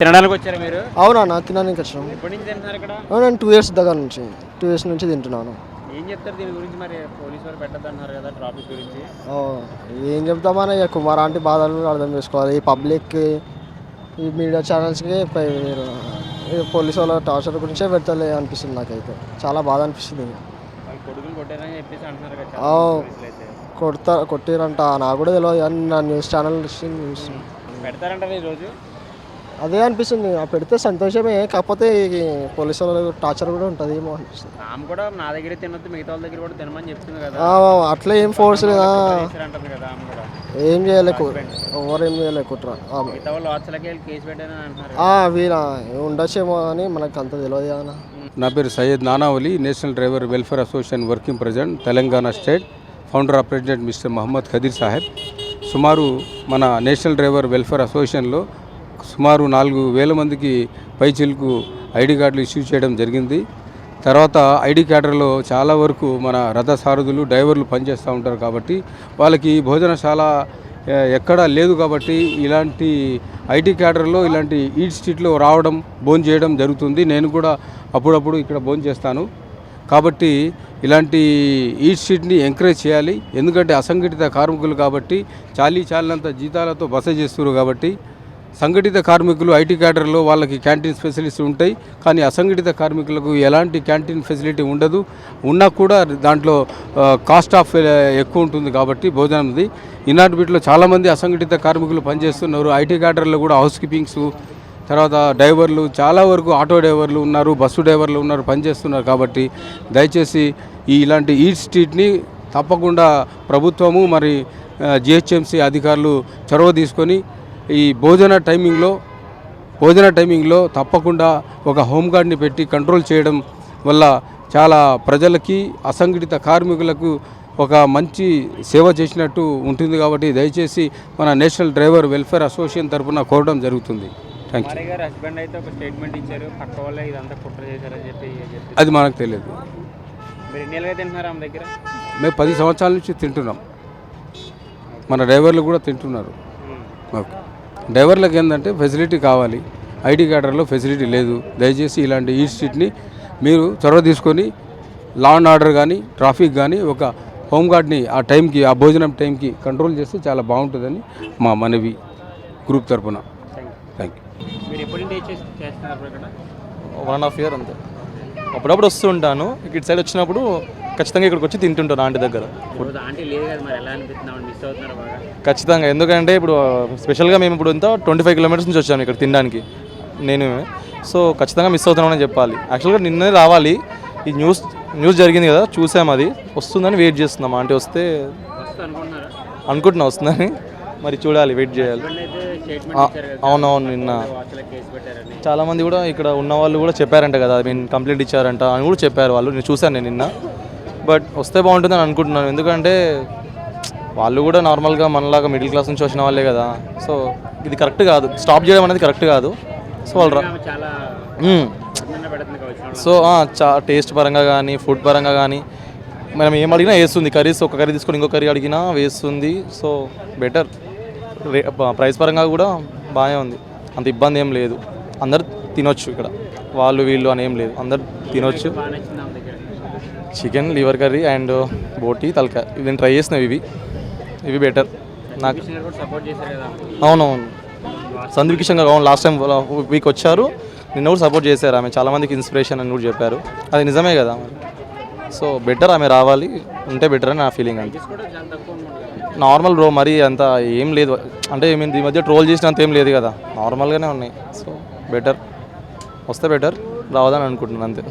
తినడానికి వచ్చారా మీరు? అవునా తినడానికి వచ్చినాం ఎప్పటి నుంచి తింటున్నారు ఇక్కడ? టూ ఇయర్స్ దగ్గర నుంచి టూ ఇయర్స్ నుంచి తింటున్నాను. ఏం చెప్తారు దీని గురించి మరి? పోలీసు వారు పెట్టద్దు కదా ట్రాఫిక్ గురించి. ఏం చెప్తామని కుమార్ ఆంటీ బాధలు అర్థం చేసుకోవాలి. ఈ పబ్లిక్ ఈ మీడియా ఛానల్స్కి పోలీసు వాళ్ళ టార్చర్ గురించే పెడతలే అనిపిస్తుంది నాకైతే. చాలా బాధ అనిపిస్తుంది. వాళ్ళు కొడుకులు కొట్టారని చెప్పేసి అంటున్నారు కదా ఆ. చాలా పోలీసులు అయితే. కొడతా కొట్టిరంట. నాకు కూడా తెలియదు కానీ నా న్యూస్ ఛానల్ న్యూస్ పెడతారంటారు ఈ రోజు? అదే అనిపిస్తుంది. ఆ పెడితే సంతోషమే. కాకపోతే పోలీసు వాళ్ళ టార్చర్ కూడా ఉంటుంది ఏమో అనిపిస్తుంది. ఆమె కూడా నా దగ్గర తినొద్దు మిగతా వాళ్ళ దగ్గర కూడా తినమని చెప్తుంది కదా. ఆ, అట్లా ఏం ఫోర్స్ లేదా? ఏం చేయలేకు ఎవరు ఏం చేయలేకు కుట్ర. ఆమె మిగతా వాళ్ళు వాట్సాప్కి వెళ్ళి కేసు పెట్టారని అంటున్నారు ఆ, వీణ ఉండొచ్చేమో అని మనకు అంత తెలియదు కదా నా పేరు Syed Nanavali national driver welfare association working president Telangana state founder of president mister Mohammed Khadeer Saheb. సుమారు మన నేషనల్ డ్రైవర్ వెల్ఫేర్ అసోసియేషన్లో సుమారు నాలుగు వేల మందికి పైచిలకు ఐడి కార్డులు ఇష్యూ చేయడం జరిగింది. తర్వాత ఐడి క్యాడర్లో చాలా వరకు మన రథ సారథులు డ్రైవర్లు పనిచేస్తూ ఉంటారు కాబట్టి వాళ్ళకి భోజనశాల ఎక్కడా లేదు కాబట్టి ఇలాంటి ఐటీ క్యాడర్లో ఇలాంటి ఈట్ స్ట్రీట్లో రావడం భోజనం చేయడం జరుగుతుంది. నేను కూడా అప్పుడప్పుడు ఇక్కడ భోజనం చేస్తాను. కాబట్టి ఇలాంటి ఈట్ స్ట్రీట్ని ఎంకరేజ్ చేయాలి. ఎందుకంటే అసంఘటిత కార్మికులు కాబట్టి చాలీ చాలినంత జీతాలతో బస చేస్తున్నారు కాబట్టి సంఘటిత కార్మికులు ఐటీ క్యాడర్లో వాళ్ళకి క్యాంటీన్ ఫెసిలిటీస్ ఉంటాయి. కానీ అసంఘటిత కార్మికులకు ఎలాంటి క్యాంటీన్ ఫెసిలిటీ ఉండదు. ఉన్నా కూడా దాంట్లో కాస్ట్ ఆఫ్ ఎక్కువ ఉంటుంది కాబట్టి భోజనంది ఈనాటి వీటిలో చాలామంది అసంఘటిత కార్మికులు పనిచేస్తున్నారు. ఐటీ క్యాడర్లో కూడా హౌస్ కీపింగ్స్ తర్వాత డ్రైవర్లు చాలా వరకు ఆటో డ్రైవర్లు ఉన్నారు బస్సు డ్రైవర్లు ఉన్నారు పనిచేస్తున్నారు కాబట్టి దయచేసి ఈ ఇలాంటి ఈట్ స్ట్రీట్ని తప్పకుండా ప్రభుత్వము మరి జిహెచ్ఎంసీ అధికారులు చొరవ తీసుకొని ఈ భోజన టైమింగ్లో భోజన టైమింగ్లో తప్పకుండా ఒక హోంగార్డ్ని పెట్టి కంట్రోల్ చేయడం వల్ల చాలా ప్రజలకి అసంఘటిత కార్మికులకు ఒక మంచి సేవ చేసినట్టు ఉంటుంది కాబట్టి దయచేసి మన నేషనల్ డ్రైవర్ వెల్ఫేర్ అసోసియేషన్ తరఫున కోరడం జరుగుతుంది. థ్యాంక్ యూ హస్బెండ్ అయితే ఒక స్టేట్మెంట్ ఇచ్చారు పక్క వాళ్ళే ఇదంతా కుట్ర చేశారని చెప్పి అది మనకు తెలియదు. దగ్గర? మేము పది సంవత్సరాల నుంచి తింటున్నాం. మన డ్రైవర్లు కూడా తింటున్నారు. ఓకే. డ్రైవర్లకు ఏంటంటే ఫెసిలిటీ కావాలి. ఐడి కార్డర్లో ఫెసిలిటీ లేదు. దయచేసి ఇలాంటి ఈ స్ట్రీట్ని మీరు చొరవ తీసుకొని లా అండ్ ఆర్డర్ కానీ ట్రాఫిక్ కానీ ఒక హోంగార్డ్ని ఆ టైంకి ఆ భోజనం టైంకి కంట్రోల్ చేస్తే చాలా బాగుంటుందని మా మనవి గ్రూప్ తరపున. Thank you one and half year అంతే. అప్పుడప్పుడు వస్తూ ఉంటాను. ఇటు సైడ్ వచ్చినప్పుడు ఖచ్చితంగా ఇక్కడికి వచ్చి తింటుంటాను ఆంటీ దగ్గర. ఖచ్చితంగా. ఎందుకంటే ఇప్పుడు స్పెషల్గా మేము ఇప్పుడు ఇంత ట్వంటీ ఫైవ్ కిలోమీటర్స్ నుంచి వచ్చాము ఇక్కడ తినడానికి. నేను సో ఖచ్చితంగా మిస్ అవుతున్నామని చెప్పాలి. యాక్చువల్గా నిన్నే రావాలి. ఈ న్యూస్ న్యూస్ జరిగింది కదా చూసాం అది. వస్తుందని వెయిట్ చేస్తున్నాం. ఆంటీ వస్తే అనుకుంటున్నా వస్తుందని. మరి చూడాలి వెయిట్ చేయాలి. అవునవును నిన్న. చాలామంది కూడా ఇక్కడ ఉన్న వాళ్ళు కూడా చెప్పారంట కదా ఐ మీన్ కంప్లైంట్ ఇచ్చారంట అని కూడా చెప్పారు వాళ్ళు. నేను చూశాను నేను నిన్న. బట్ వస్తే బాగుంటుందని అనుకుంటున్నాను. ఎందుకంటే వాళ్ళు కూడా నార్మల్గా మనలాగా మిడిల్ క్లాస్ నుంచి వచ్చిన వాళ్ళే కదా. సో ఇది కరెక్ట్ కాదు. స్టాప్ చేయడం అనేది కరెక్ట్ కాదు. సో వాళ్ళు సో చా టేస్ట్ పరంగా కానీ ఫుడ్ పరంగా కానీ మనం ఏం అడిగినా వేస్తుంది. కర్రీస్ ఒక కర్రీ తీసుకొని ఇంకో కర్రీ అడిగినా వేస్తుంది. So better. ప్రైస్ పరంగా కూడా బాగానే ఉంది. అంత ఇబ్బంది ఏం లేదు. అందరు తినొచ్చు ఇక్కడ. వాళ్ళు వీళ్ళు అని ఏం లేదు. అందరు తినొచ్చు బాగా నచ్చింది ఆమె దగ్గర చికెన్ లివర్ కర్రీ అండ్ బోటి తలకాయ. ఇవి నేను ట్రై చేసినవి ఇవి. ఇవి బెటర్ నాకు అవునవును సందీప్ కిషన్ గారు అవును లాస్ట్ టైం వీక్ వచ్చారు. నిన్న కూడా సపోర్ట్ చేశారు ఆమె. చాలా మందికి ఇన్స్పిరేషన్ అని కూడా చెప్పారు. అది నిజమే కదా సో బెటర్ ఆమె రావాలి. ఉంటే బెటర్ అని నా ఫీలింగ్ అంతే. నార్మల్ బ్రో మరి అంత ఏం లేదు. అంటే మేము ఈ మధ్య ట్రోల్ చేసినంత ఏం లేదు కదా. నార్మల్గానే ఉన్నాయి. సో బెటర్ వస్తే బెటర్ రావదని అనుకుంటున్నాను అంతే.